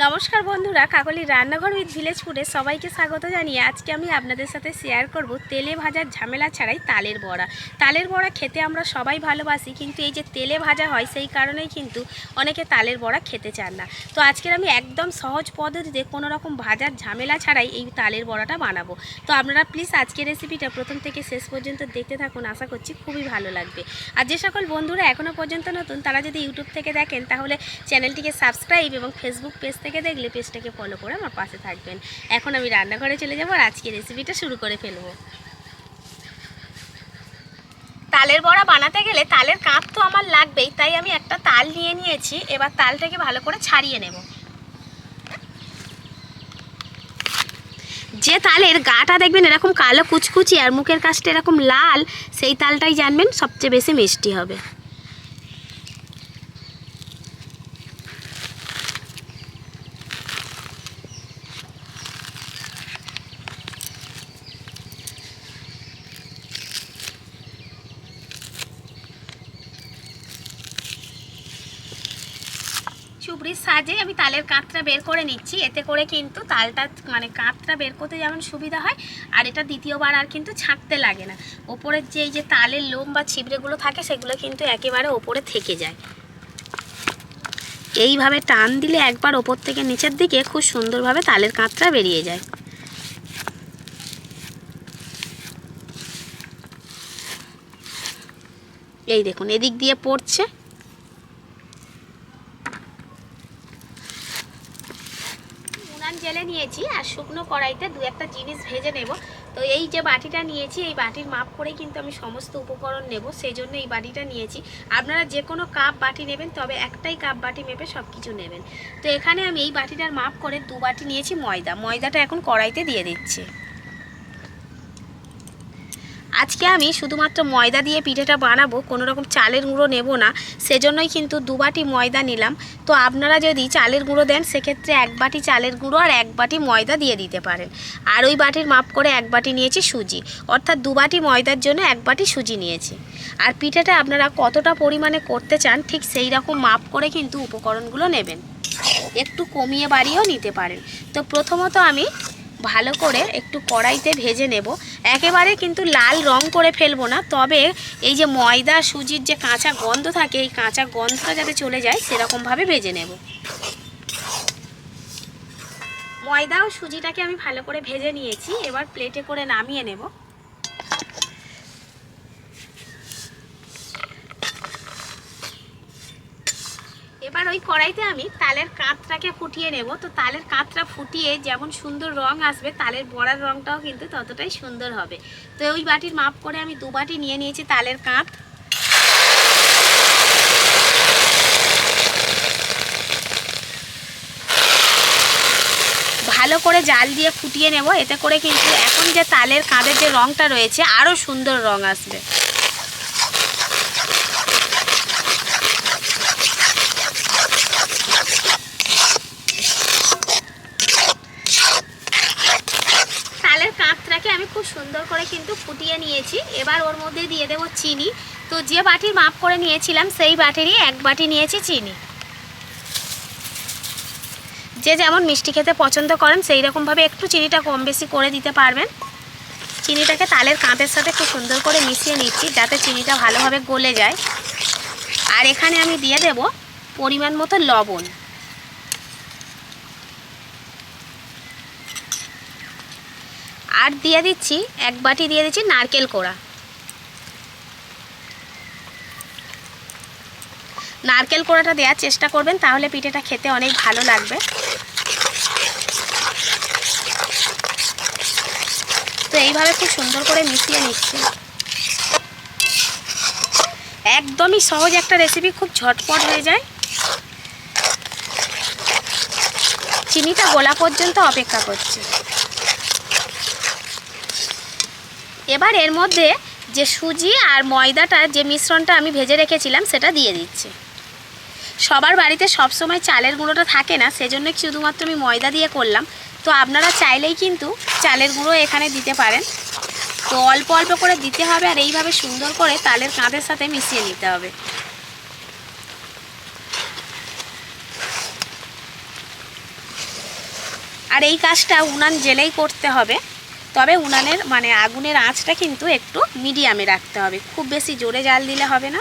নমস্কার বন্ধুরা, কাকলি রান্নাঘর উইথ ভিলেজ ফুডে সবাইকে স্বাগত জানিয়ে আজকে আমি আপনাদের সাথে শেয়ার করব তেলে ভাজার ঝামেলা ছাড়াই তালের বড়া। তালের বড়া খেতে আমরা সবাই ভালোবাসি, কিন্তু এই যে তেলে ভাজা হয় সেই কারণেই কিন্তু অনেকে তালের বড়া খেতে চান না। তো আজকের আমি একদম সহজ পদ্ধতিতে কোনো রকম ভাজার ঝামেলা ছাড়াই এই তালের বড়াটা বানাবো। তো আপনারা প্লিজ আজকের রেসিপিটা প্রথম থেকে শেষ পর্যন্ত দেখতে থাকুন, আশা করছি খুবই ভালো লাগবে। আর যে সকল বন্ধুরা এখনও পর্যন্ত নতুন, তারা যদি ইউটিউব থেকে দেখেন, তাহলে চ্যানেলটিকে সাবস্ক্রাইব এবং ফেসবুক পেজ থেকে দেখলে পেজটাকে ফলো করে আমার পাশে থাকবেন। এখন আমি রান্নাঘরে চলে যাব আর আজকে রেসিপিটা শুরু করে ফেলব। তালের বড়া বানাতে গেলে তালের কাপ তো আমার লাগবেই, তাই আমি একটা তাল নিয়ে নিয়েছি, এবার তালটাকে ভালো করে ছাড়িয়ে নেব। যে তালের গাটা দেখবেন এরকম কালো কুচকুচি আর মুখের কাছটা এরকম লাল, সেই তালটাই জানবেন সবচেয়ে বেশি মিষ্টি হবে। চুবড়ির সাহায্যে আমি তালের কাঁতটা বের করে নিচ্ছি। এতে করে কিন্তু তালটা মানে কাঁতটা বের করতে যেমন সুবিধা হয়, আর এটা দ্বিতীয়বার আর কিন্তু ছাঁকতে লাগে না। ওপরের যে যে তালের লোম বা ছিবড়েগুলো থাকে, সেগুলো কিন্তু একেবারে ওপরে থেকে যায়। এইভাবে টান দিলে একবার ওপর থেকে নিচের দিকে খুব সুন্দরভাবে তালের কাঁতটা বেরিয়ে যায়। এই দেখুন, এদিক দিয়ে পড়ছে। জেলে নিয়েছি আর শুকনো কড়াইতে দু একটা জিনিস ভেজে নেব। তো এই যে বাটিটা নিয়েছি, এই বাটির মাপ করেই কিন্তু আমি সমস্ত উপকরণ নেব সেই জন্য এই বাটিটা নিয়েছি। আপনারা যে কোনো কাপ বাটি নেবেন, তবে একটাই কাপ বাটি মেপে সব কিছু নেবেন। তো এখানে আমি এই বাটিটার মাপ করে দু বাটি নিয়েছি ময়দা। ময়দাটা এখন কড়াইতে দিয়ে দিচ্ছি। আজকে আমি শুধুমাত্র ময়দা দিয়ে পিঠেটা বানাবো, কোনো রকম চালের গুঁড়ো নেব না। সেজন্যই কিন্তু দু বাটি ময়দা নিলাম। তো আপনারা যদি চালের গুঁড়ো দেন, সেক্ষেত্রে এক বাটি চালের গুঁড়ো আর এক বাটি ময়দা দিয়ে দিতে পারেন। আর ওই বাটির মাপ করে এক বাটি নিয়েছি সুজি। অর্থাৎ দু বাটি ময়দার জন্য এক বাটি সুজি নিয়েছি। আর পিঠেটা আপনারা কতটা পরিমাণে করতে চান, ঠিক সেই রকম মাপ করে কিন্তু উপকরণগুলো নেবেন। একটু কমিয়ে বাড়িয়েও নিতে পারেন। তো প্রথমত আমি ভালো করে একটু কড়াইতে ভেজে নেব। একেবারে কিন্তু লাল রং করে ফেলব না, তবে এই যে ময়দা, সুজির যে কাঁচা গন্ধ থাকে, এই কাঁচা গন্ধটা যাতে চলে যায়, সেরকমভাবে ভেজে নেব। ময়দা ও সুজিটাকে আমি ভালো করে ভেজে নিয়েছি, এবার প্লেটে করে নামিয়ে নেব। এবার ওই কড়াইতে আমি তালের কাঁতটাকে ফুটিয়ে নেব। তো তালের কাঁতটা ফুটিয়ে যেমন সুন্দর রং আসবে, তালের বড়ার রংটাও কিন্তু ততটাই সুন্দর হবে। তো ওই বাটির মাপ করে আমি দু বাটি নিয়ে নিয়েছি তালের কাঁত ভালো করে জাল দিয়ে ফুটিয়ে নেব। এতে করে কিন্তু এখন যে তালের কাঁধের যে রংটা রয়েছে, আরও সুন্দর রং আসবে তালের কাঁচটাকে আমি খুব সুন্দর করে কিন্তু ফুটিয়ে নিয়েছি। এবার ওর মধ্যে দিয়ে দেবো চিনি। তো যে বাটির মাপ করে নিয়েছিলাম, সেই বাটিরই এক বাটি নিয়েছি চিনি। যে যেমন মিষ্টি খেতে পছন্দ করেন সেই রকমভাবে একটু চিনিটা কম বেশি করে দিতে পারবেন। চিনিটাকে তালের কাঁতের সাথে খুব সুন্দর করে মিশিয়ে নিচ্ছি, যাতে চিনিটা ভালোভাবে গলে যায়। আর এখানে আমি দিয়ে দেব পরিমাণ মতো লবণ। আর দিয়ে দিচ্ছি, এক বাটি দিয়ে দিচ্ছি নারকেল কোড়া। নারকেল কোড়াটা দেওয়ার চেষ্টা করবেন, তাহলে পিঠেটা খেতে অনেক ভালো লাগবে। তো এইভাবে খুব সুন্দর করে মিশিয়ে নিচ্ছি। একদমই সহজ একটা রেসিপি খুব ঝটপট হয়ে যায়। চিনিটা গোলা পর্যন্ত অপেক্ষা করছে। এবার এর মধ্যে যে সুজি আর ময়দাটা, যে মিশ্রণটা আমি ভেজে রেখেছিলাম, সেটা দিয়ে দিচ্ছি। সবার বাড়িতে সবসময় চালের গুঁড়োটা থাকে না, সেজন্য শুধুমাত্র আমি ময়দা দিয়ে করলাম। তো আপনারা চাইলেই কিন্তু চালের গুঁড়ো এখানে দিতে পারেন। তো অল্প অল্প করে দিতে হবে আর এইভাবে সুন্দর করে তালের কাঁধের সাথে মিশিয়ে নিতে হবে। আর এই কাজটা উনান জেলেই করতে হবে। তবে উনানের মানে আগুনের আঁচটা কিন্তু একটু মিডিয়ামে রাখতে হবে। খুব বেশি জোরে জাল দিলে হবে না।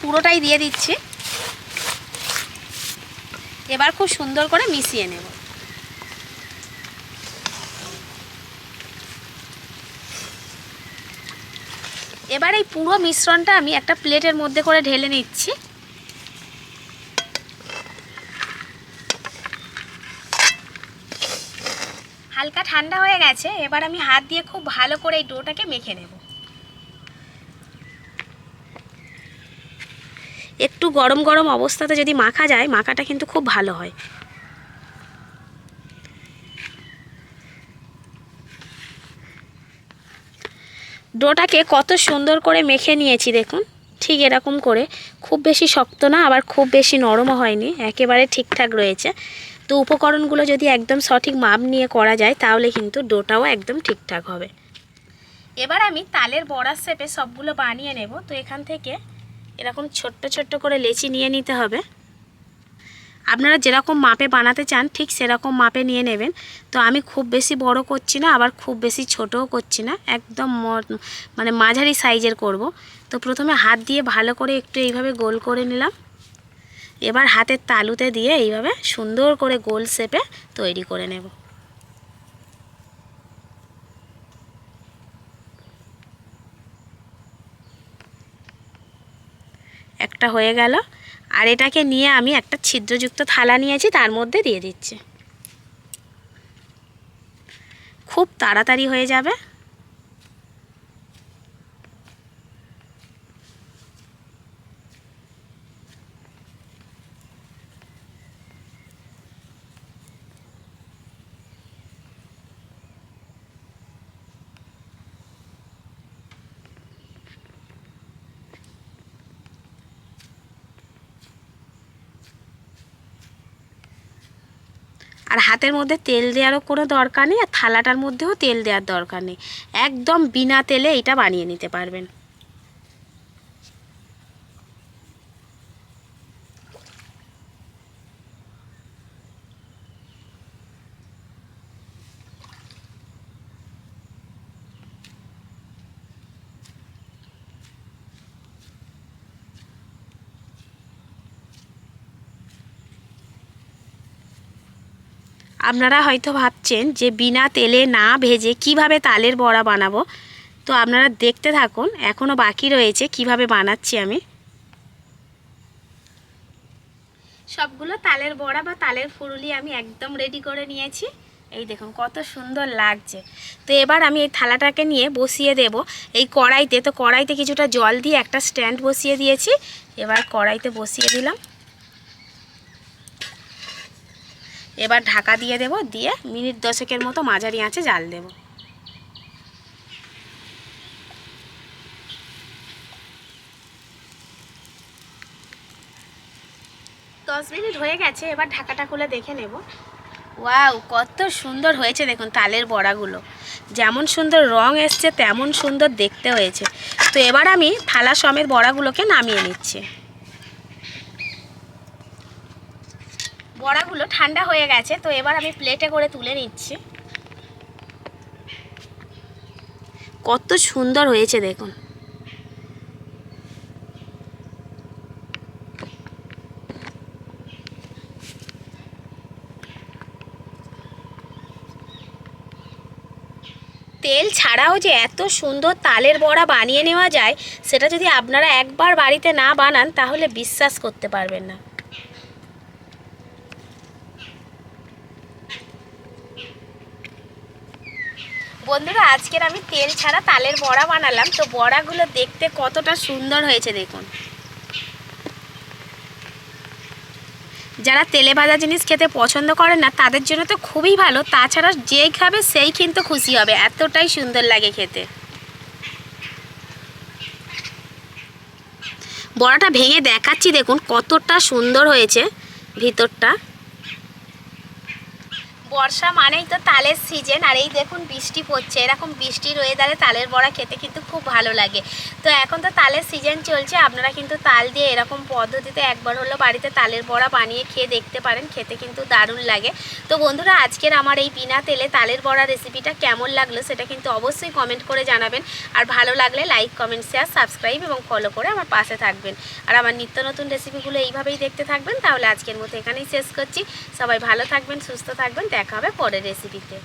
পুরোটাই দিয়ে দিচ্ছি। এবার খুব সুন্দর করে মিশিয়ে নেব। এবার এই পুরো মিশ্রণটা আমি একটা প্লেটের মধ্যে করে ঢেলে নিচ্ছি। হালকা ঠান্ডা হয়ে গেছে, এবার আমি হাত দিয়ে খুব ভালো করে এই ডোটাকে মেখে নেব। একটু গরম গরম অবস্থাতে যদি মাখা যায়, মাখাটা কিন্তু খুব ভালো হয়। ডোটাকে কত সুন্দর করে মেখে নিয়েছি দেখুন। ঠিক এরকম করে। খুব বেশি শক্ত না, আবার খুব বেশি নরমও হয়নি, একেবারে ঠিকঠাক রয়েছে। তো উপকরণগুলো যদি একদম সঠিক মাপ নিয়ে করা যায়, তাহলে কিন্তু ডোটাও একদম ঠিকঠাক হবে। এবার আমি তালের বড়ার শেপে সবগুলো বানিয়ে নেব। তো এখান থেকে এরকম ছোট্ট ছোট্ট করে লেচি নিয়ে নিতে হবে। আপনারা যেরকম মাপে বানাতে চান, ঠিক সেরকম মাপে নিয়ে নেবেন। তো আমি খুব বেশি বড় করছি না, আবার খুব বেশি ছোটও করছি না, একদম মানে মাঝারি সাইজের করব। তো প্রথমে হাত দিয়ে ভালো করে একটু এইভাবে গোল করে নিলাম। এবার হাতের তালুতে দিয়ে এইভাবে সুন্দর করে গোল শেপে তৈরি করে নেব। একটা হয়ে গেল। আর এটাকে নিয়ে আমি একটা ছিদ্রযুক্ত থালা নিয়েছি, তার মধ্যে দিয়ে দিচ্ছি। খুব তাড়াতাড়ি হয়ে যাবে। আর হাতের মধ্যে তেল দেওয়ারও কোনো দরকার নেই আর থালাটার মধ্যেও তেল দেওয়ার দরকার নেই। একদম বিনা তেলে এটা বানিয়ে নিতে পারবেন। আপনারা হয়তো ভাবছেন যে বিনা তেলে না ভেজে কীভাবে তালের বড়া বানাবো? তো আপনারা দেখতে থাকুন এখনও বাকি রয়েছে, কীভাবে বানাচ্ছি আমি। সবগুলো তালের বড়া বা তালের ফুরুলি আমি একদম রেডি করে নিয়েছি। এই দেখুন, কত সুন্দর লাগছে। তো এবার আমি এই থালাটাকে নিয়ে বসিয়ে দেব। এই কড়াইতে, তো কড়াইতে কিছুটা জল দিয়ে একটা স্ট্যান্ড বসিয়ে দিয়েছি। এবার কড়াইতে বসিয়ে দিলাম। এবার ঢাকা দিয়ে দেব, দিয়ে মিনিট দশেকের মতো মাঝারি আঁচে জাল দেব। দশ মিনিট হয়ে গেছে, এবার ঢাকাটা খুলে দেখে নেব। ওয়াও, কত সুন্দর হয়েছে দেখুন তালের বড়াগুলো। যেমন সুন্দর রং এসছে, তেমন সুন্দর দেখতে হয়েছে। তো এবার আমি থালা সমেত বড়াগুলোকে নামিয়ে নিচ্ছি। বড়াগুলো ঠান্ডা হয়ে গেছে, তো এবার আমি প্লেটে করে তুলে নিচ্ছি। কত সুন্দর হয়েছে দেখুন। তেল ছাড়াও যে এত সুন্দর তালের বড়া বানিয়ে নেওয়া যায়, সেটা যদি আপনারা একবার বাড়িতে না বানান, তাহলে বিশ্বাস করতে পারবেন না। বন্ধুরা, আজকের আমি তেল ছাড়া তালের বড়া বানালাম। তো বড়াগুলো দেখতে কতটা সুন্দর হয়েছে দেখুন। যারা তেলে ভাজা জিনিস খেতে পছন্দ করেন না, তাদের জন্য তো খুবই ভালো। তাছাড়া যেই খাবে, সেই কিন্তু খুশি হবে। এতটাই সুন্দর লাগে খেতে। বড়াটা ভেঙে দেখাচ্ছি দেখুন কতটা সুন্দর হয়েছে ভিতরটা। বর্ষা মানেই তো তালের সিজন আর এই দেখুন বৃষ্টি পড়ছে, এরকম বৃষ্টির ওয়েদারে তালের বড়া খেতে কিন্তু খুব ভালো লাগে। তো এখন তো তালের সিজন চলছে, আপনারা কিন্তু তাল দিয়ে এরকম পদ্ধতিতে একবার হলো বাড়িতে তালের বড়া বানিয়ে খেয়ে দেখতে পারেন, খেতে কিন্তু দারুণ লাগে। তো বন্ধুরা, আজকের আমার এই বিনা তেলে তালের বড়া রেসিপিটা কেমন লাগল সেটা কিন্তু অবশ্যই কমেন্ট করে জানাবেন। আর ভালো লাগলে লাইক কমেন্ট শেয়ার সাবস্ক্রাইব এবং ফলো করে আমার পাশে থাকবেন। আর আমার নিত্য নতুন রেসিপিগুলো এইভাবেই দেখতে থাকবেন, তাহলে আজকের মতো এখানেই শেষ করছি। সবাই ভালো থাকবেন, সুস্থ থাকবেন দেখা হবে পরের রেসিপিতে